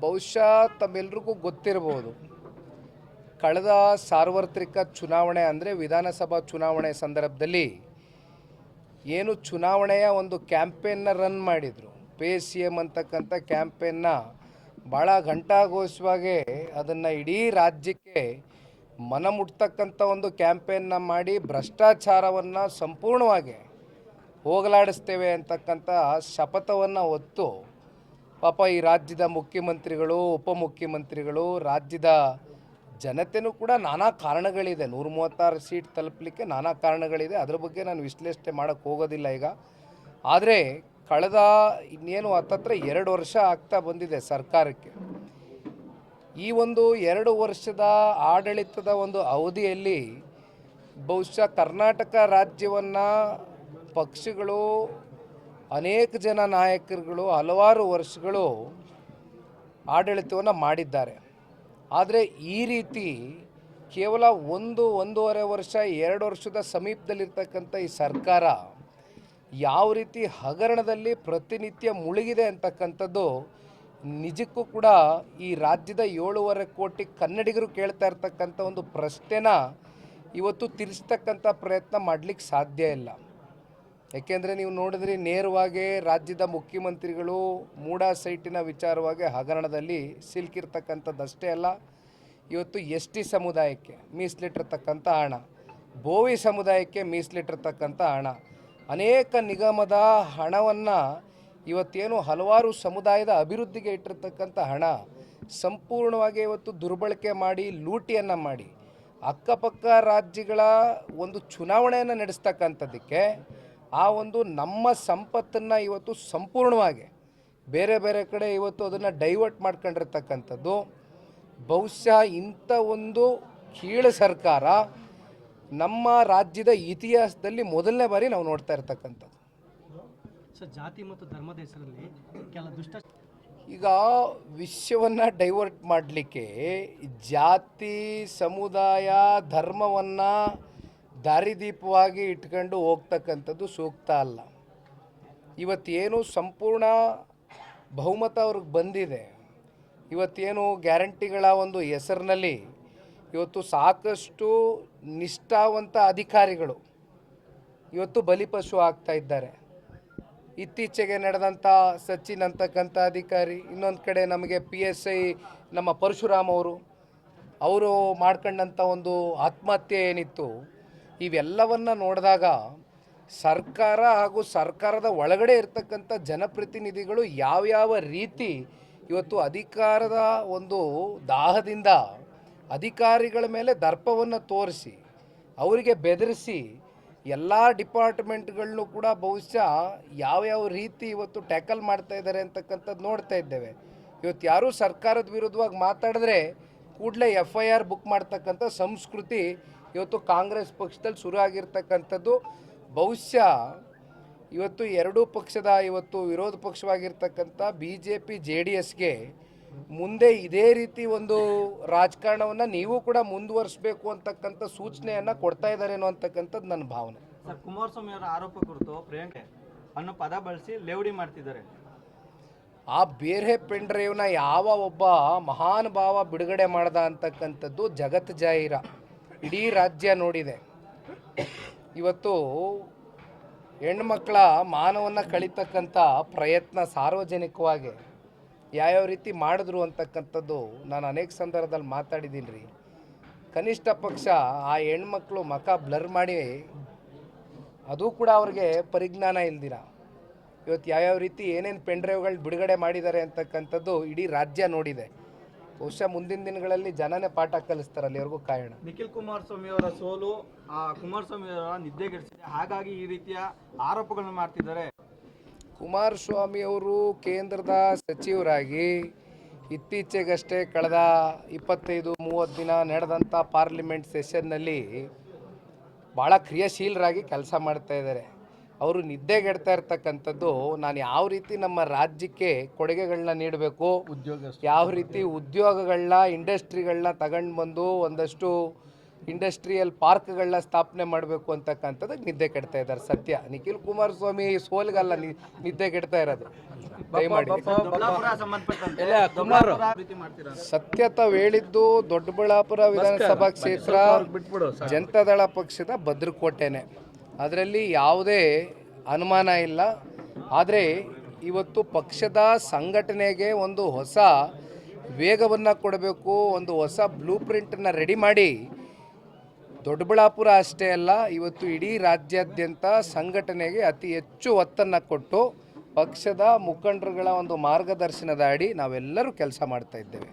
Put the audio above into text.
ಬಹುಶಃ ತಮ್ಮೆಲ್ರಿಗೂ ಗೊತ್ತಿರಬಹುದು ಕಳೆದ ಸಾರ್ವತ್ರಿಕ ಚುನಾವಣೆ ಅಂದರೆ ವಿಧಾನಸಭಾ ಚುನಾವಣೆ ಸಂದರ್ಭದಲ್ಲಿ ಏನು ಚುನಾವಣೆಯ ಒಂದು ಕ್ಯಾಂಪೇನ್ನ ರನ್ ಮಾಡಿದರು. ಪೇ ಸಿ ಎಂ ಅಂತಕ್ಕಂಥ ಕ್ಯಾಂಪೇನ್ನ ಭಾಳ ಘಂಟಾಘೋಷವಾಗಿ ಅದನ್ನು ಇಡೀ ರಾಜ್ಯಕ್ಕೆ ಮನ ಮುಟ್ತಕ್ಕಂಥ ಒಂದು ಕ್ಯಾಂಪೇನ್ನ ಮಾಡಿ ಭ್ರಷ್ಟಾಚಾರವನ್ನು ಸಂಪೂರ್ಣವಾಗಿ ಹೋಗಲಾಡಿಸ್ತೇವೆ ಅಂತಕ್ಕಂಥ ಶಪಥವನ್ನು ಹೊತ್ತು ಪಾಪ ಈ ರಾಜ್ಯದ ಮುಖ್ಯಮಂತ್ರಿಗಳು, ಉಪಮುಖ್ಯಮಂತ್ರಿಗಳು, ರಾಜ್ಯದ ಜನತೆನೂ ಕೂಡ ನಾನಾ ಕಾರಣಗಳಿದೆ. ನೂರ ಮೂವತ್ತಾರು ಸೀಟ್ ತಲುಪಲಿಕ್ಕೆ ನಾನಾ ಕಾರಣಗಳಿದೆ. ಅದ್ರ ಬಗ್ಗೆ ನಾನು ವಿಶ್ಲೇಷಣೆ ಮಾಡೋಕ್ಕೆ ಹೋಗೋದಿಲ್ಲ ಈಗ. ಆದರೆ ಕಳೆದ ಇನ್ನೇನು ಹತ್ತತ್ರ ಎರಡು ವರ್ಷ ಆಗ್ತಾ ಬಂದಿದೆ ಸರ್ಕಾರಕ್ಕೆ. ಈ ಒಂದು ಎರಡು ವರ್ಷದ ಆಡಳಿತದ ಒಂದು ಅವಧಿಯಲ್ಲಿ ಬಹುಶಃ ಕರ್ನಾಟಕ ರಾಜ್ಯವನ್ನು ಪಕ್ಷಗಳು ಅನೇಕ ಜನ ನಾಯಕರುಗಳು ಹಲವಾರು ವರ್ಷಗಳು ಆಡಳಿತವನ್ನು ಮಾಡಿದ್ದಾರೆ. ಆದರೆ ಈ ರೀತಿ ಕೇವಲ ಒಂದು ಒಂದೂವರೆ ವರ್ಷ, ಎರಡು ವರ್ಷದ ಸಮೀಪದಲ್ಲಿರ್ತಕ್ಕಂಥ ಈ ಸರ್ಕಾರ ಯಾವ ರೀತಿ ಹಗರಣದಲ್ಲಿ ಪ್ರತಿನಿತ್ಯ ಮುಳುಗಿದೆ ಅಂತಕ್ಕಂಥದ್ದು ನಿಜಕ್ಕೂ ಕೂಡ ಈ ರಾಜ್ಯದ ಏಳೂವರೆ ಕೋಟಿ ಕನ್ನಡಿಗರು ಕೇಳ್ತಾ ಇರ್ತಕ್ಕಂಥ ಒಂದು ಪ್ರಶ್ನೆನ ಇವತ್ತು ತಿರ್ಸ್ತಕ್ಕಂಥ ಪ್ರಯತ್ನ ಮಾಡಲಿಕ್ಕೆ ಸಾಧ್ಯ ಇಲ್ಲ. ಯಾಕೆಂದರೆ ನೀವು ನೋಡಿದ್ರೆ ನೇರವಾಗಿ ರಾಜ್ಯದ ಮುಖ್ಯಮಂತ್ರಿಗಳು ಮೂಡಾ ಸೈಟಿನ ವಿಚಾರವಾಗಿ ಹಗರಣದಲ್ಲಿ ಸಿಲುಕಿರ್ತಕ್ಕಂಥದ್ದಷ್ಟೇ ಅಲ್ಲ, ಇವತ್ತು ಎಸ್ ಟಿ ಸಮುದಾಯಕ್ಕೆ ಮೀಸಲಿಟ್ಟಿರ್ತಕ್ಕಂಥ ಹಣ, ಬೋವಿ ಸಮುದಾಯಕ್ಕೆ ಮೀಸಲಿಟ್ಟಿರ್ತಕ್ಕಂಥ ಹಣ, ಅನೇಕ ನಿಗಮದ ಹಣವನ್ನು ಇವತ್ತೇನು ಹಲವಾರು ಸಮುದಾಯದ ಅಭಿವೃದ್ಧಿಗೆ ಇಟ್ಟಿರ್ತಕ್ಕಂಥ ಹಣ, ಸಂಪೂರ್ಣವಾಗಿ ಇವತ್ತು ದುರ್ಬಳಕೆ ಮಾಡಿ, ಲೂಟಿಯನ್ನು ಮಾಡಿ, ಅಕ್ಕಪಕ್ಕ ರಾಜ್ಯಗಳ ಒಂದು ಚುನಾವಣೆಯನ್ನು ನಡೆಸ್ತಕ್ಕಂಥದ್ದಕ್ಕೆ ಆ ಒಂದು ನಮ್ಮ ಸಂಪತ್ತನ್ನು ಇವತ್ತು ಸಂಪೂರ್ಣವಾಗಿ ಬೇರೆ ಬೇರೆ ಕಡೆ ಇವತ್ತು ಅದನ್ನು ಡೈವರ್ಟ್ ಮಾಡ್ಕೊಂಡಿರ್ತಕ್ಕಂಥದ್ದು. ಬಹುಶಃ ಇಂಥ ಒಂದು ಕೀಳು ಸರ್ಕಾರ ನಮ್ಮ ರಾಜ್ಯದ ಇತಿಹಾಸದಲ್ಲಿ ಮೊದಲನೇ ಬಾರಿ ನಾವು ನೋಡ್ತಾ ಇರ್ತಕ್ಕಂಥದ್ದು. ಜಾತಿ ಮತ್ತು ಧರ್ಮದ ಹೆಸರಲ್ಲಿ ಕೆಲ ದುಷ್ಟ ಈಗ ವಿಶ್ವವನ್ನು ಡೈವರ್ಟ್ ಮಾಡಲಿಕ್ಕೆ ಜಾತಿ ಸಮುದಾಯ ಧರ್ಮವನ್ನು ದಾರಿದೀಪವಾಗಿ ಇಟ್ಕೊಂಡು ಹೋಗ್ತಕ್ಕಂಥದ್ದು ಸೂಕ್ತ ಅಲ್ಲ. ಇವತ್ತೇನು ಸಂಪೂರ್ಣ ಬಹುಮತ ಅವ್ರಿಗೆ ಬಂದಿದೆ. ಇವತ್ತೇನು ಗ್ಯಾರಂಟಿಗಳ ಒಂದು ಹೆಸರಿನಲ್ಲಿ ಇವತ್ತು ಸಾಕಷ್ಟು ನಿಷ್ಠಾವಂತ ಅಧಿಕಾರಿಗಳು ಇವತ್ತು ಬಲಿಪಶು ಆಗ್ತಾ ಇದ್ದಾರೆ. ಇತ್ತೀಚೆಗೆ ನಡೆದಂಥ ಸಚಿನ್ ಅಂತಕ್ಕಂಥ ಅಧಿಕಾರಿ, ಇನ್ನೊಂದು ಕಡೆ ನಮಗೆ ಪಿ ಎಸ್ ಐ ನಮ್ಮ ಪರಶುರಾಮ್ ಅವರು ಅವರು ಮಾಡ್ಕೊಂಡಂಥ ಒಂದು ಆತ್ಮಹತ್ಯೆ ಏನಿತ್ತು ಇವೆಲ್ಲವನ್ನು ನೋಡಿದಾಗ ಸರ್ಕಾರ ಹಾಗೂ ಸರ್ಕಾರದ ಒಳಗಡೆ ಇರ್ತಕ್ಕಂಥ ಜನಪ್ರತಿನಿಧಿಗಳು ಯಾವ್ಯಾವ ರೀತಿ ಇವತ್ತು ಅಧಿಕಾರದ ಒಂದು ದಾಹದಿಂದ ಅಧಿಕಾರಿಗಳ ಮೇಲೆ ದರ್ಪವನ್ನು ತೋರಿಸಿ, ಅವರಿಗೆ ಬೆದರಿಸಿ ಎಲ್ಲ ಡಿಪಾರ್ಟ್ಮೆಂಟ್ಗಳನ್ನೂ ಕೂಡ ಬಹುಶಃ ಯಾವ್ಯಾವ ರೀತಿ ಇವತ್ತು ಟ್ಯಾಕಲ್ ಮಾಡ್ತಾ ಇದ್ದಾರೆ ಅಂತಕ್ಕಂಥದ್ದು ನೋಡ್ತಾ ಇದ್ದೇವೆ. ಇವತ್ತು ಯಾರೂ ಸರ್ಕಾರದ ವಿರುದ್ಧವಾಗಿ ಮಾತಾಡಿದ್ರೆ ಕೂಡಲೇ ಎಫ್ ಐ ಆರ್ ಬುಕ್ ಮಾಡ್ತಕ್ಕಂಥ ಸಂಸ್ಕೃತಿ ಇವತ್ತು ಕಾಂಗ್ರೆಸ್ ಪಕ್ಷದಲ್ಲಿ ಶುರು ಆಗಿರ್ತಕ್ಕಂಥದ್ದು ಬಹುಶಃ ಇವತ್ತು ಎರಡೂ ಪಕ್ಷದ ಇವತ್ತು ವಿರೋಧ ಪಕ್ಷವಾಗಿರ್ತಕ್ಕಂಥ B J P J D ಎಸ್ಗೆ ಮುಂದೆ ಇದೇ ರೀತಿ ಒಂದು ರಾಜಕಾರಣವನ್ನು ನೀವು ಕೂಡ ಮುಂದುವರಿಸಬೇಕು ಅಂತಕ್ಕಂಥ ಸೂಚನೆಯನ್ನು ಕೊಡ್ತಾ ಇದ್ದಾರೇನೋ ಅಂತಕ್ಕಂಥದ್ದು ನನ್ನ ಭಾವನೆ. ಸರ್ ಕುಮಾರಸ್ವಾಮಿ ಅವರ ಆರೋಪ ಕುರಿತು ಪ್ರಿಯಾಂಕೆ ಅನ್ನೋ ಪದ ಬಳಸಿ ಲೇವಡಿ ಮಾಡ್ತಿದ್ದಾರೆ. ಆ ಬೇರೆ ಪೆಂಡ್ರೈವ್ನ ಯಾವ ಒಬ್ಬ ಮಹಾನ್ ಭಾವ ಬಿಡುಗಡೆ ಮಾಡ್ದ ಅಂತಕ್ಕಂಥದ್ದು ಜಗತ್ ಜಾಹೀರ. ಇಡೀ ರಾಜ್ಯ ನೋಡಿದೆ. ಇವತ್ತು ಹೆಣ್ಮಕ್ಳ ಮಾನವನ್ನು ಕಳಿತಕ್ಕಂಥ ಪ್ರಯತ್ನ ಸಾರ್ವಜನಿಕವಾಗಿ ಯಾವ್ಯಾವ ರೀತಿ ಮಾಡಿದ್ರು ಅಂತಕ್ಕಂಥದ್ದು ನಾನು ಅನೇಕ ಸಂದರ್ಭದಲ್ಲಿ ಮಾತಾಡಿದ್ದೀನಿ ರೀ ಕನಿಷ್ಠ ಪಕ್ಷ ಆ ಹೆಣ್ಮಕ್ಳು ಮಖ ಬ್ಲರ್ ಮಾಡಿ ಅದು ಕೂಡ ಅವ್ರಿಗೆ ಪರಿಜ್ಞಾನ ಇಲ್ದಿರ. ಇವತ್ತು ಯಾವ್ಯಾವ ರೀತಿ ಏನೇನು ಪೆನ್ಡ್ರೈವ್ಗಳು ಬಿಡುಗಡೆ ಮಾಡಿದ್ದಾರೆ ಅಂತಕ್ಕಂಥದ್ದು ಇಡೀ ರಾಜ್ಯ ನೋಡಿದೆ. ಬಹುಶಃ ಮುಂದಿನ ದಿನಗಳಲ್ಲಿ ಜನನೇ ಪಾಠ ಕಲಿಸ್ತಾರೆ ಅಲ್ಲಿವರೆಗೂ ಕಾರಣ ನಿಖಿಲ್ ಕುಮಾರಸ್ವಾಮಿ ಅವರ ಸೋಲು ಆ ಕುಮಾರಸ್ವಾಮಿ ಅವರ ನಿದ್ದೆಗೆಡಿಸಿದೆ ಹಾಗಾಗಿ ಈ ರೀತಿಯ ಆರೋಪಗಳನ್ನು ಮಾಡ್ತಿದ್ದಾರೆ. ಕುಮಾರಸ್ವಾಮಿ ಅವರು ಕೇಂದ್ರದ ಸಚಿವರಾಗಿ ಇತ್ತೀಚೆಗಷ್ಟೇ ಕಳೆದ ಇಪ್ಪತ್ತೈದು ಮೂವತ್ತು ದಿನ ನಡೆದಂಥ ಪಾರ್ಲಿಮೆಂಟ್ ಸೆಷನ್ನಲ್ಲಿ ಭಾಳ ಕ್ರಿಯಾಶೀಲರಾಗಿ ಕೆಲಸ ಮಾಡ್ತಾ ಇದ್ದಾರೆ. ಅವರು ನಿದ್ದೆಗೆಡ್ತಾ ಇರ್ತಕ್ಕಂಥದ್ದು ನಾನು ಯಾವ ರೀತಿ ನಮ್ಮ ರಾಜ್ಯಕ್ಕೆ ಕೊಡುಗೆಗಳನ್ನ ನೀಡಬೇಕು ಉದ್ಯೋಗ ಯಾವ ರೀತಿ ಉದ್ಯೋಗಗಳನ್ನ ಇಂಡಸ್ಟ್ರಿಗಳನ್ನ ತಗೊಂಡು ಬಂದು ಒಂದಷ್ಟು ಇಂಡಸ್ಟ್ರಿಯಲ್ ಪಾರ್ಕ್ಗಳನ್ನ ಸ್ಥಾಪನೆ ಮಾಡಬೇಕು ಅಂತಕ್ಕಂಥದ್ದು ನಿದ್ದೆ ಕೆಡ್ತಾ ಇದ್ದಾರೆ ಸತ್ಯ ನಿಖಿಲ್ ಕುಮಾರಸ್ವಾಮಿ ಸೋಲ್ಗಲ್ಲ ನಿ- ನಿದ್ದೆ ಕೆಡ್ತಾ ಇರೋದು. ಸತ್ಯ ತಾವು ಹೇಳಿದ್ದು ದೊಡ್ಡಬಳ್ಳಾಪುರ ವಿಧಾನಸಭಾ ಕ್ಷೇತ್ರ ಜನತಾದಳ ಪಕ್ಷದ ಭದ್ರಕೋಟೆನೆ. ಅದರಲ್ಲಿ ಯಾವುದೇ ಅನುಮಾನ ಇಲ್ಲ. ಆದರೆ ಇವತ್ತು ಪಕ್ಷದ ಸಂಘಟನೆಗೆ ಒಂದು ಹೊಸ ವೇಗವನ್ನು ಕೊಡಬೇಕು ಒಂದು ಹೊಸ ಬ್ಲೂ ಪ್ರಿಂಟನ್ನು ರೆಡಿ ಮಾಡಿ. ದೊಡ್ಡಬಳ್ಳಾಪುರ ಅಷ್ಟೇ ಅಲ್ಲ ಇವತ್ತು ಇಡೀ ರಾಜ್ಯಾದ್ಯಂತ ಸಂಘಟನೆಗೆ ಅತಿ ಹೆಚ್ಚು ಒತ್ತನ್ನು ಕೊಟ್ಟು ಪಕ್ಷದ ಮುಖಂಡರುಗಳ ಒಂದು ಮಾರ್ಗದರ್ಶನದ ಅಡಿ ನಾವೆಲ್ಲರೂ ಕೆಲಸ ಮಾಡ್ತಾ ಇದ್ದೇವೆ.